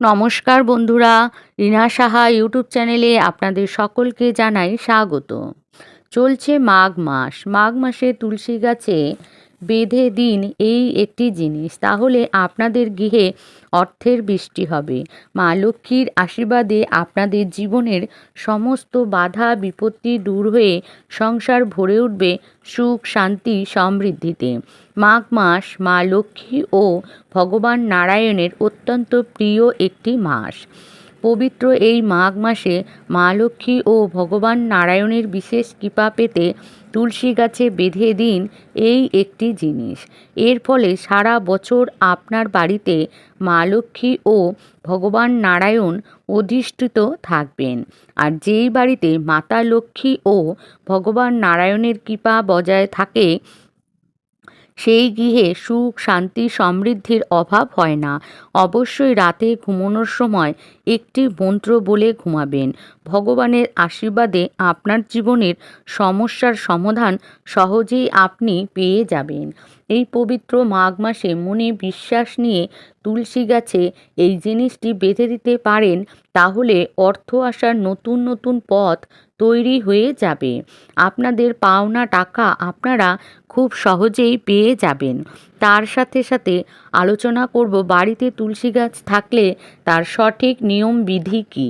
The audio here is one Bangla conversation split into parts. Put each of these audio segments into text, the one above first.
নমস্কার বন্ধুরা, রিনা সাহা ইউটিউব চ্যানেলে আপনাদের সকলকে জানাই স্বাগত। চলছে মাঘ মাস। মাঘ মাসে তুলসী গাছে বেঁধে দিন এই একটি জিনিস, তাহলে আপনাদের গৃহে অর্থের বৃষ্টি হবে। মা লক্ষ্মীর আশীর্বাদে আপনাদের জীবনের সমস্ত বাধা বিপত্তি দূর হয়ে সংসার ভরে উঠবে সুখ, শান্তি, সমৃদ্ধিতে। মাঘ মাস মা লক্ষ্মী ও ভগবান নারায়ণের অত্যন্ত প্রিয় একটি মাস। পবিত্র এই মাঘ মাসে মা লক্ষ্মী ও ভগবান নারায়ণের বিশেষ কৃপা পেতে তুলসী গাছে বেঁধে দিন এই একটি জিনিস। এর ফলে সারা বছর আপনার বাড়িতে মা লক্ষ্মী ও ভগবান নারায়ণ অধিষ্ঠিত থাকবেন। আর যেই বাড়িতে মাতা লক্ষ্মী ও ভগবান নারায়ণের কৃপা বজায় থাকে সেই গৃহে সুখ, শান্তি, সমৃদ্ধির অভাব হয় না। অবশ্যই রাতে ঘুমানোর সময় একটি মন্ত্র বলে ঘুমাবেন। ভগবানের আশীর্বাদে আপনার জীবনের সমস্যার সমাধান সহজেই আপনি পেয়ে যাবেন। এই পবিত্র মাঘ মাসে মনে বিশ্বাস নিয়ে তুলসী গাছে এই জিনিসটি বেঁধে দিতে পারেন, তাহলে অর্থ আসার নতুন নতুন পথ তৈরি হয়ে যাবে। আপনাদের পাওনা টাকা আপনারা খুব সহজেই পেয়ে যাবেন। তার সাথে সাথে আলোচনা করব বাড়িতে তুলসী গাছ থাকলে তার সঠিক নিয়ম বিধি কী।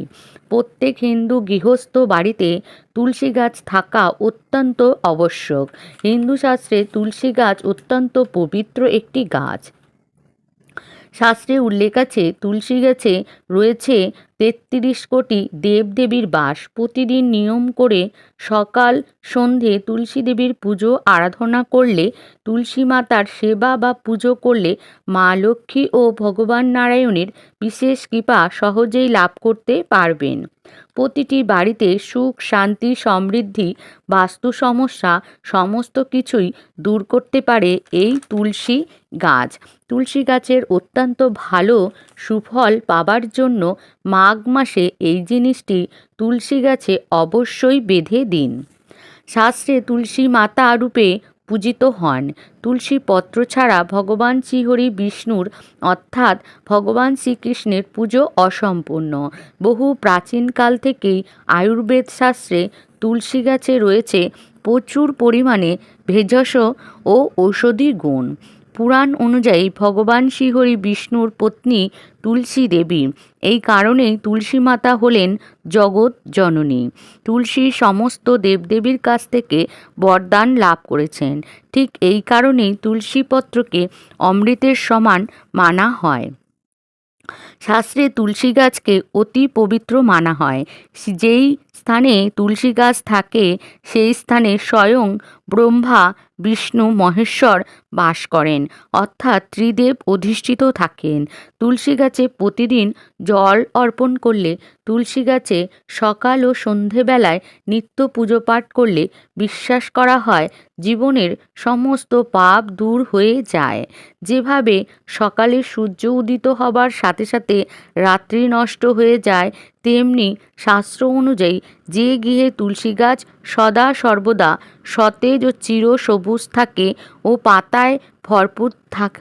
প্রত্যেক হিন্দু গৃহস্থ বাড়িতে তুলসী গাছ থাকা অত্যন্ত আবশ্যক। হিন্দু শাস্ত্রে তুলসী গাছ অত্যন্ত পবিত্র একটি গাছ। শাস্ত্রে উল্লেখ আছে, তুলসী গাছে রয়েছে তেত্রিশ কোটি দেবদেবীর বাস। প্রতিদিন নিয়ম করে সকাল, সন্ধে তুলসী দেবীর পুজো, আরাধনা করলে, তুলসী মাতার সেবা বা পুজো করলে মা লক্ষ্মী ও ভগবান নারায়ণের বিশেষ কৃপা সহজেই লাভ করতে পারবেন। প্রতিটি বাড়িতে সুখ, শান্তি, সমৃদ্ধি, বাস্তু সমস্যা, সমস্ত কিছুই দূর করতে পারে এই তুলসী গাছ। তুলসী গাছের অত্যন্ত ভালো সুফল পাবার জন্য মাঘ মাসে এই জিনিসটি তুলসী গাছে অবশ্যই বেঁধে দিন। শাস্ত্রে তুলসী মাতা রূপে পূজিত হন। তুলসী পত্র ছাড়া ভগবান শ্রীহরি বিষ্ণুর, অর্থাৎ ভগবান শ্রীকৃষ্ণের পুজো অসম্পূর্ণ। বহু প্রাচীনকাল থেকেই আয়ুর্বেদ শাস্ত্রে তুলসী গাছে রয়েছে প্রচুর পরিমাণে ভেষজ ও ঔষধি গুণ। পুরাণ অনুযায়ী ভগবান শ্রীহরি বিষ্ণুর পত্নী তুলসী দেবী। এই কারণেই তুলসী মাতা হলেন জগৎ জননী। তুলসী সমস্ত দেবদেবীর কাছ থেকে বরদান লাভ করেছেন। ঠিক এই কারণেই তুলসী পত্রকে অমৃতের সমান মানা হয়। শাস্ত্রে তুলসী গাছকে অতি পবিত্র মানা হয়। যেই স্থানে তুলসী গাছ থাকে, সেই স্থানে স্বয়ং ব্রহ্মা, বিষ্ণু, মহেশ্বর বাস করেন, অর্থাৎ ত্রিদেব অধিষ্ঠিত থাকেন। তুলসী গাছে প্রতিদিন জল অর্পণ করলে, তুলসী গাছে সকাল ও সন্ধেবেলায় নিত্য পুজো পাঠ করলে বিশ্বাস করা হয়, জীবনের সমস্ত পাপ দূর হয়ে যায়। যেভাবে সকালে সূর্য উদিত হবার সাথে সাথে রাত্রি নষ্ট হয়ে যায় তেমনি শাস্ত্র অনুযায়ী যে গৃহে তুলসী গাছ সদা সর্বদা সতেজ ও চির সবুজ থাকে ও পাতায় ভরপুর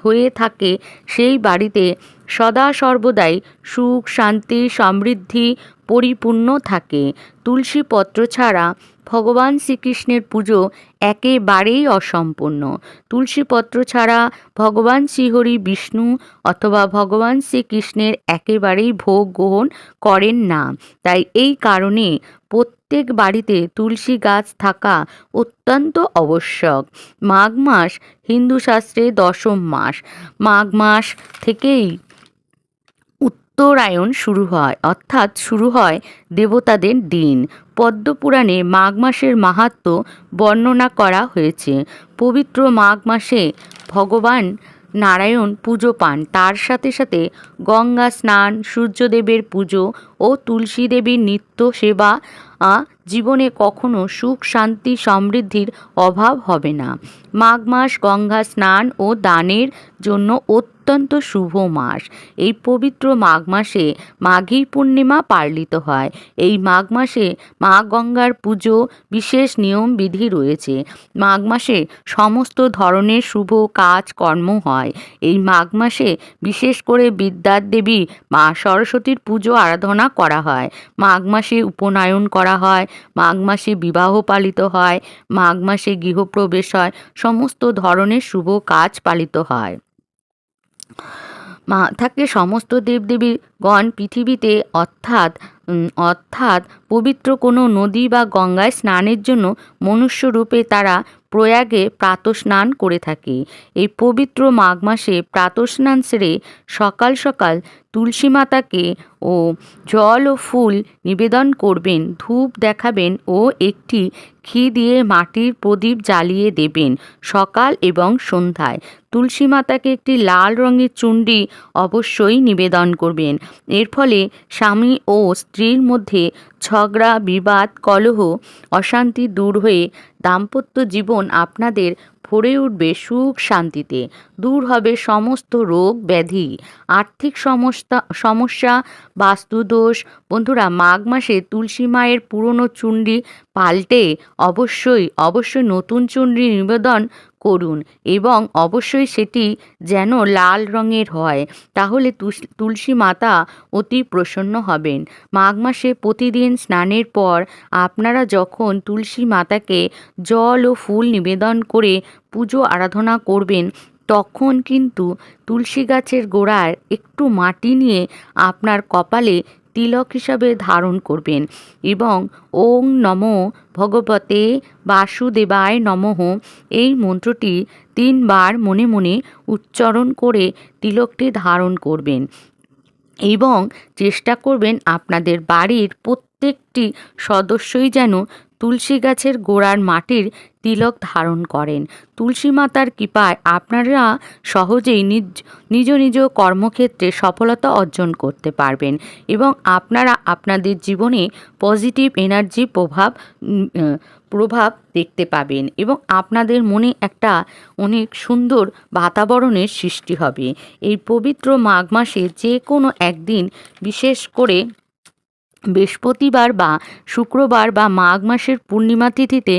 হয়ে থাকে, সেই বাড়িতে সদা সর্বদাই সুখ, শান্তি, সমৃদ্ধি পরিপূর্ণ থাকে। তুলসী পত্র ছাড়া ভগবান শ্রীকৃষ্ণের পুজো একেবারেই অসম্পূর্ণ। তুলসীপত্র ছাড়া ভগবান শ্রীহরি বিষ্ণু অথবা ভগবান শ্রীকৃষ্ণের একেবারেই ভোগ গ্রহণ করেন না। তাই এই কারণে প্রত্যেক বাড়িতে তুলসী গাছ থাকা অত্যন্ত আবশ্যক। মাঘ মাস হিন্দু শাস্ত্রে দশম মাস। মাঘ মাস থেকেই উত্তরায়ণ শুরু হয়, অর্থাৎ শুরু হয় দেবতাদের দিন। পদ্মপুরাণে মাঘ মাসের মাহাত্ম বর্ণনা করা হয়েছে। পবিত্র মাঘ মাসে ভগবান নারায়ণ পুজো পান। তার সাথে সাথে গঙ্গা স্নান, সূর্যদেবের পুজো ও তুলসী দেবীর নিত্য সেবা জীবনে কখনো সুখ, শান্তি, সমৃদ্ধির অভাব হবে না। মাঘ মাস গঙ্গা স্নান ও দানের জন্য অত্যন্ত শুভ মাস। এই পবিত্র মাঘ মাসে মাঘী পূর্ণিমা পালিত হয়। এই মাঘ মাসে মা গঙ্গার পুজো বিশেষ নিয়ম বিধি রয়েছে। মাঘ মাসে সমস্ত ধরনের শুভ কাজ কর্ম হয়। এই মাঘ মাসে বিশেষ করে বিদ্যার দেবী মা সরস্বতীর পুজো আরাধনা করা হয়। মাঘ মাসে উপনয়ন করা হয়। মাঘ মাসে বিবাহ পালিত হয়। মাঘ মাসে গৃহপ্রবেশ হয়। সমস্ত ধরনের শুভ কাজ পালিত হয়। মা, থাকে সমস্ত দেবদেবীগণ পৃথিবীতে অর্থাৎ অর্থাৎ পবিত্র কোনো নদী বা গঙ্গায় স্নানের জন্য মনুষ্যরূপে তারা প্রয়াগে প্রাতস্নান করে থাকে। এই পবিত্র মাঘ মাসে প্রাতস্নান সেরে সকাল সকাল তুলসী মাতাকে ও জল ও ফুল নিবেদন করবেন, ধূপ দেখাবেন ও একটি ঘি দিয়ে মাটির প্রদীপ জ্বালিয়ে দেবেন সকাল এবং সন্ধ্যায়। তুলসী মাতাকে একটি লাল রঙের চুন্ডি অবশ্যই নিবেদন করবেন। এর ফলে স্বামী ও স্ত্রীর মধ্যে ঝগড়া, বিবাদ, কলহ, অশান্তি দূর হয়ে দাম্পত্য জীবন আপনাদের ভরে উঠবে সুখ শান্তিতে। দূর হবে সমস্ত রোগ ব্যাধি। আর্থিক সমস্যা সমস্যা, বাস্তুদোষ। বন্ধুরা, মাঘ মাসে তুলসী মায়ের পুরনো চুন্ডি পাল্টে অবশ্যই অবশ্যই নতুন চুন্ডি নিবেদন করুন এবং অবশ্যই সেটি যেন লাল রঙের হয়, তাহলে তুলসী মাতা অতি প্রসন্ন হবেন। মাঘ মাসে প্রতিদিন স্নানের পর আপনারা যখন তুলসী মাতাকে জল ও ফুল নিবেদন করে পুজো আরাধনা করবেন, তখন কিন্তু তুলসী গাছের গোড়ায় একটু মাটি নিয়ে আপনার কপালে তিলক হিসাবে ধারণ করবেন এবং ওং নম ভগবতে বাসুদেবায় নমঃ। এই মন্ত্রটি তিনবার মনে মনে উচ্চারণ করে তিলকটি ধারণ করবেন এবং চেষ্টা করবেন আপনাদের বাড়ির প্রত্যেকটি সদস্যই যেন তুলসী গাছের গোড়ার মাটির তিলক ধারণ করেন। তুলসী মাতার কৃপায় আপনারা সহজেই নিজ নিজ নিজ কর্মক্ষেত্রে সফলতা অর্জন করতে পারবেন এবং আপনারা আপনাদের জীবনে পজিটিভ এনার্জি প্রভাব প্রভাব দেখতে পাবেন এবং আপনাদের মনে একটা অনেক সুন্দর বাতাবরণের সৃষ্টি হবে। এই পবিত্র মাঘ মাসে যে কোনো একদিন বিশেষ করে বৃহস্পতিবার বা শুক্রবার বা মাঘ মাসের পূর্ণিমা তিথিতে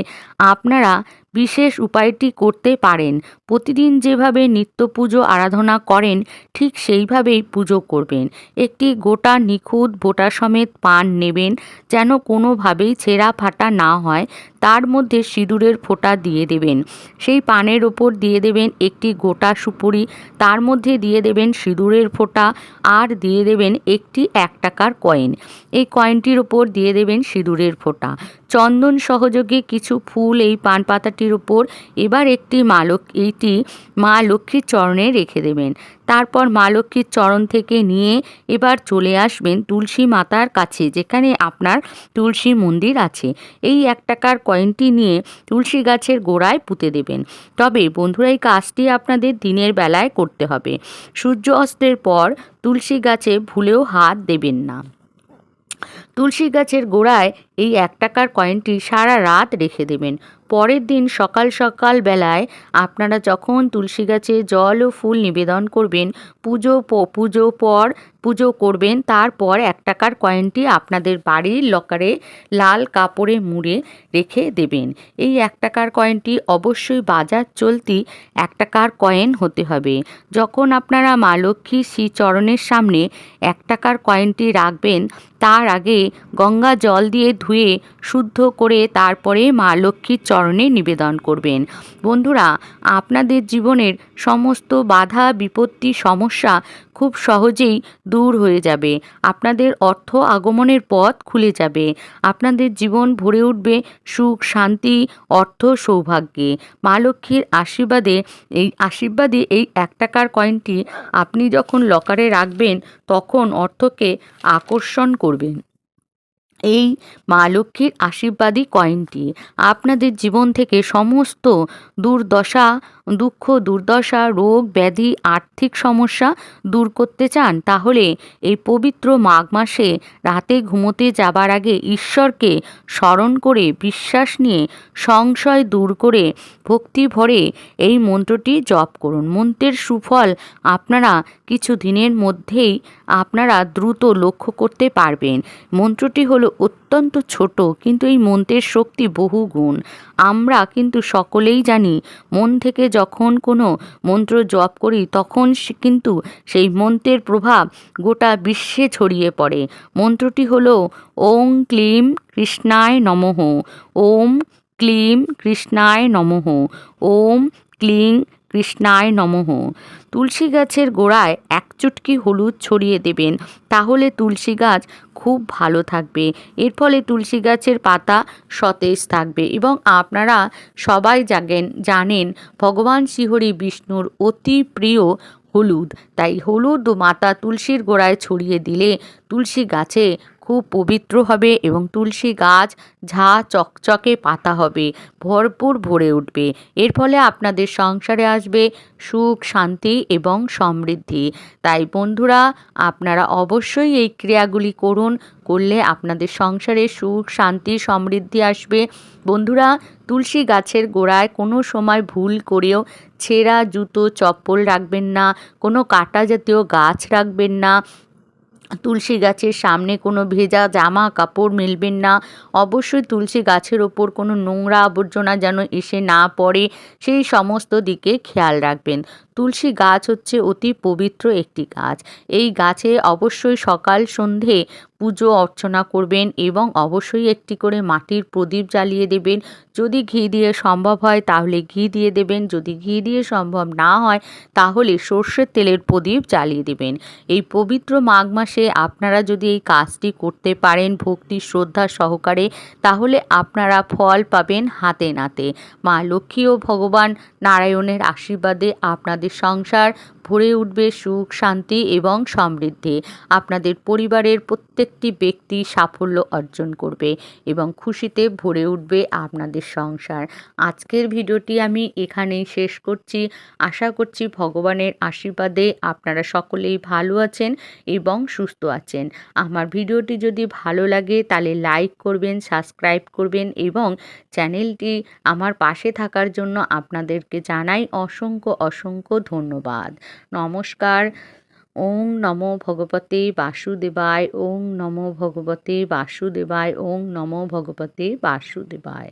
আপনারা বিশেষ উপায়টি করতে পারেন। প্রতিদিন যেভাবে নিত্য পুজো আরাধনা করেন, ঠিক সেইভাবেই পুজো করবেন। একটি গোটা নিখুঁত বোটা সমেত পান নেবেন যেন কোনোভাবেই ছেঁড়া ফাটা না হয়, তার মধ্যে সিঁদুরের ফোঁটা দিয়ে দেবেন। সেই পানের ওপর দিয়ে দেবেন একটি গোটা সুপুরি, তার মধ্যে দিয়ে দেবেন সিঁদুরের ফোঁটা আর দিয়ে দেবেন একটি এক টাকার কয়েন। এই কয়েনটির ওপর দিয়ে দেবেন সিঁদুরের ফোঁটা। চন্দন সহযোগে কিছু ফুল এই পান পাতাটির উপর এবার একটি মা এইটি মা লক্ষ্মীর চরণে রেখে দেবেন। তারপর মা লক্ষ্মীর চরণ থেকে নিয়ে এবার চলে আসবেন তুলসী মাতার কাছে, যেখানে আপনার তুলসী মন্দির আছে। এই এক টাকার কয়েনটি নিয়ে তুলসী গাছের গোড়ায় পুঁতে দেবেন। তবে বন্ধুরা, এই কাজটি আপনাদের দিনের বেলায় করতে হবে। সূর্য অস্তের পর তুলসী গাছে ভুলেও হাত দেবেন না। তুলসী গাছের গোড়ায় এই এক টাকার কয়েনটি সারা রাত রেখে দেবেন। পরের দিন সকাল সকাল বেলায় আপনারা যখন তুলসী গাছে জল ও ফুল নিবেদন করবেন, পুজো পুজো পর পুজো করবেন, তারপর এক টাকার কয়েনটি আপনাদের বাড়ির লকারে লাল কাপড়ে মুড়ে রেখে দেবেন। এই এক টাকার কয়েনটি অবশ্যই বাজার চলতি এক টাকার কয়েন হতে হবে। যখন আপনারা মা লক্ষ্মী শ্রীচরণের সামনে এক টাকার কয়েনটি রাখবেন, তার আগে গঙ্গা জল দিয়ে ধুয়ে শুদ্ধ করে তারপরে মা লক্ষ্মীর চরণে নিবেদন করবেন। বন্ধুরা, আপনাদের জীবনের সমস্ত বাধা, বিপত্তি, সমস্যা খুব সহজেই দূর হয়ে যাবে। আপনাদের অর্থ আগমনের পথ খুলে যাবে। আপনাদের জীবন ভরে উঠবে সুখ, শান্তি, অর্থ, সৌভাগ্যে। মা লক্ষ্মীর আশীর্বাদে এই আশীর্বাদে এই এক টাকার কয়েনটি আপনি যখন লকারে রাখবেন, তখন অর্থকে আকর্ষণ করবেন। এই মা লক্ষ্মীর আশীর্বাদী কয়েনটি। আপনাদের জীবন থেকে সমস্ত দুর্দশা, দুঃখ, দুর্দশা, রোগ, ব্যাধি, আর্থিক সমস্যা দূর করতে চান, তাহলে এই পবিত্র মাঘ মাসে রাতে ঘুমোতে যাবার আগে ঈশ্বরকে স্মরণ করে, বিশ্বাস নিয়ে সংশয় দূর করে, ভক্তি ভরে এই মন্ত্রটি জপ করুন। মন্ত্রের সুফল আপনারা কিছু দিনের মধ্যেই আপনারা দ্রুত লক্ষ্য করতে পারবেন। মন্ত্রটি হলো অত্যন্ত ছোট, কিন্তু এই মন্ত্রের শক্তি বহু গুণ আমরা কিন্তু সকলেই জানি, মন থেকে যখন কোনো মন্ত্র জপ করি, তখন কিন্তু সেই মন্ত্রের প্রভাব গোটা বিশ্বে ছড়িয়ে পড়ে। মন্ত্রটি হল ওং ক্লিম কৃষ্ণায় নমঃ। ওম ক্লিম কৃষ্ণায় নমঃ। ওম ক্লিং কৃষ্ণায় নমঃ। তুলসী গাছের গোড়ায় এক চুটকি হলুদ ছড়িয়ে দেবেন, তাহলে তুলসী গাছ খুব ভালো থাকবে। এর ফলে তুলসী গাছের পাতা সতেজ থাকবে এবং আপনারা সবাই জাগেন, জানেন ভগবান শ্রীহরি বিষ্ণুর অতি প্রিয় হলুদ। তাই হলুদ মাতা তুলসীর গোড়ায় ছড়িয়ে দিলে তুলসী গাছে খুব পবিত্র হবে এবং তুলসী গাছ ঝা চকচকে পাতা হবে, ভরপুর ভরে উঠবে। এর ফলে আপনাদের সংসারে আসবে সুখ, শান্তি এবং সমৃদ্ধি। তাই বন্ধুরা, আপনারা অবশ্যই এই ক্রিয়াগুলি করুন, করলে আপনাদের সংসারে সুখ, শান্তি, সমৃদ্ধি আসবে। বন্ধুরা, তুলসী গাছের গোড়ায় কোনো সময় ভুল করেও ছেঁড়া জুতো, চপ্পল রাখবেন না, কোনো কাটা জাতীয় গাছ রাখবেন না তুলসী গাছের সামনে কোনো ভেজা জামা কাপড় মিলবেন না। অবশ্যই তুলসী গাছের ওপর কোনো নোংরা আবর্জনা যেন এসে না পড়ে, সেই সমস্ত দিকে খেয়াল রাখবেন। তুলসী গাছ হচ্ছে অতি পবিত্র একটি গাছ। এই গাছে অবশ্যই সকাল সন্ধে পুজো অর্চনা করবেন এবং অবশ্যই একটি করে মাটির প্রদীপ জ্বালিয়ে দেবেন। যদি ঘি দিয়ে সম্ভব হয় তাহলে ঘি দিয়ে দেবেন, যদি ঘি দিয়ে সম্ভব না হয় তাহলে সর্ষের তেলের প্রদীপ জ্বালিয়ে দেবেন। এই পবিত্র মাঘ মাসে আপনারা যদি এই কাজটি করতে পারেন ভক্তি, শ্রদ্ধা সহকারে, তাহলে আপনারা ফল পাবেন হাতে নাতে। মা লক্ষ্মী ও ভগবান নারায়ণের আশীর্বাদে আপনাদের সংসার ভরে উঠবে সুখ, শান্তি এবং সমৃদ্ধি। আপনাদের পরিবারের প্রত্যেকটি ব্যক্তি সাফল্য অর্জন করবে এবং খুশিতে ভরে উঠবে আপনাদের সংসার। আজকের ভিডিওটি আমি এখানেই শেষ করছি। আশা করছি ভগবানের আশীর্বাদে আপনারা সকলেই ভালো আছেন এবং সুস্থ আছেন। আমার ভিডিওটি যদি ভালো লাগে তাহলে লাইক করবেন, সাবস্ক্রাইব করবেন এবং চ্যানেলটি আমার পাশে থাকার জন্য আপনাদেরকে জানাই অসংখ্য অসংখ্য ধন্যবাদ। নমস্কার। ওং নমো ভগবতে বাসুদেবায় ওং নমো ভগবতে বাসুদেবায় ওং নমো ভগবতে বাসুদেবায়।